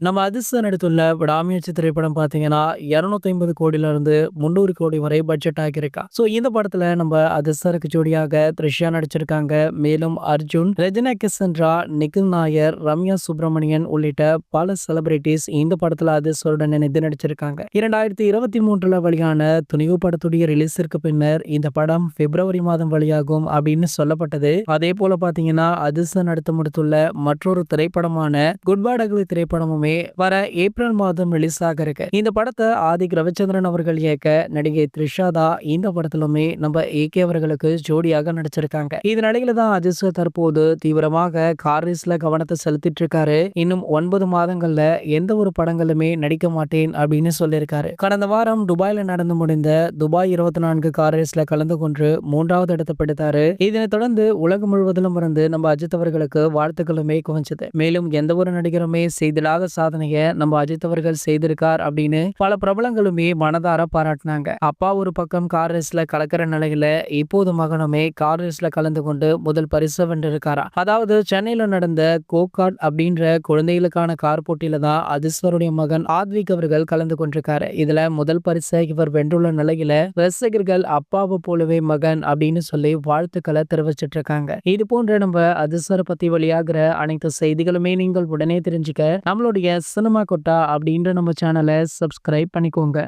நம்ம அதிர்ஷ்டம் நடித்துள்ள விடாமுயற்சி திரைப்படம் பார்த்தீங்கன்னா, 250 கோடியிலிருந்து 300 கோடி வரை பட்ஜெட் ஆகியிருக்கா. ஸோ இந்த படத்தில் நம்ம அதிர்ஷ்டருக்கு ஜோடியாக த்ரிஷா நடிச்சிருக்காங்க. மேலும் அர்ஜுன், ரஜினா கிஷன்ரா நிகில் நாயர், ரம்யா சுப்பிரமணியன் உள்ளிட்ட பல செலிபிரிட்டிஸ் இந்த படத்தில் அதிர்ஷ்டருடன் இணைந்து நடிச்சிருக்காங்க. 2023ல வெளியான துணிவு படத்துடைய ரிலீஸிற்கு பின்னர் இந்த படம் பிப்ரவரி மாதம் வெளியாகும் அப்படின்னு சொல்லப்பட்டது. அதே போல பார்த்தீங்கன்னா, அதிர்ஷ்டம் நடத்த முடித்துள்ள மற்றொரு திரைப்படமான குட் திரைப்படமுமே படமே வர ஏப்ரல் மாதம் ரிலீஸ் ஆக இருக்கு. இந்த படத்தை ஆதிக் ரவிச்சந்திரன் அவர்கள் இயக்க நடிகை த்ரிஷா தான் இந்த படத்திலுமே நம்ம ஏகே அவர்களுக்கு ஜோடியாக நடிச்சிருக்காங்க. இந்த நிலையில தான் அதிர்ஷ்ட தற்போது தீவிரமாக கார் ரேஸ்ல கவனத்தை செலுத்திட்டு இருக்காரு. இன்னும் ஒன்பது மாதங்கள்ல எந்த ஒரு படங்களுமே நடிக்க மாட்டேன் அப்படின்னு சொல்லியிருக்காரு. கடந்த வாரம் துபாயில நடந்து முடிந்த துபாய் 24 கார் ரேஸ்ல கலந்து கொண்டு மூன்றாவது இடத்தை பிடித்தாரு. இதனைத் தொடர்ந்து உலகம் முழுவதிலும் இருந்து நம்ம அஜித் அவர்களுக்கு வாழ்த்துக்களுமே குவிஞ்சது. மேலும் எந்த ஒரு நடிகருமே செய்தலாக சாதனையை நம்ம அஜித் அவர்கள் செய்திருக்கார் அப்படின்னு பல பிரபலங்களுமே மனதார பாராட்டினாங்க. அப்பா ஒரு பக்கம் கார் ரேஸ்ல கலக்கிற நிலையில இப்போது மகனுமே கார் ரேஸ்ல கலந்து கொண்டு முதல் பரிசு வென்றிருக்காரா அதாவது சென்னையில நடந்த கோகாட் அப்படின்ற குழந்தைகளுக்கான கார் போட்டியில தான் அஜிஸ்வருடைய மகன் ஆத்விக் அவர்கள் கலந்து கொண்டிருக்காரு. இதுல முதல் பரிசை இவர் வென்றுள்ள நிலையில ரசிகர்கள் அப்பாவை போலவே மகன் அப்படின்னு சொல்லி வாழ்த்துக்களை தெரிவிச்சிட்டு இருக்காங்க. இது போன்ற நம்ம அதிர்ஷ்வரை பத்தி வெளியாகிற அனைத்து செய்திகளுமே நீங்கள் உடனே தெரிஞ்சுக்க நம்மளுடைய சினிமா கொட்டா அப்படின்ற நம்ம சேனலை சப்ஸ்கிரைப் பண்ணிக்கோங்க.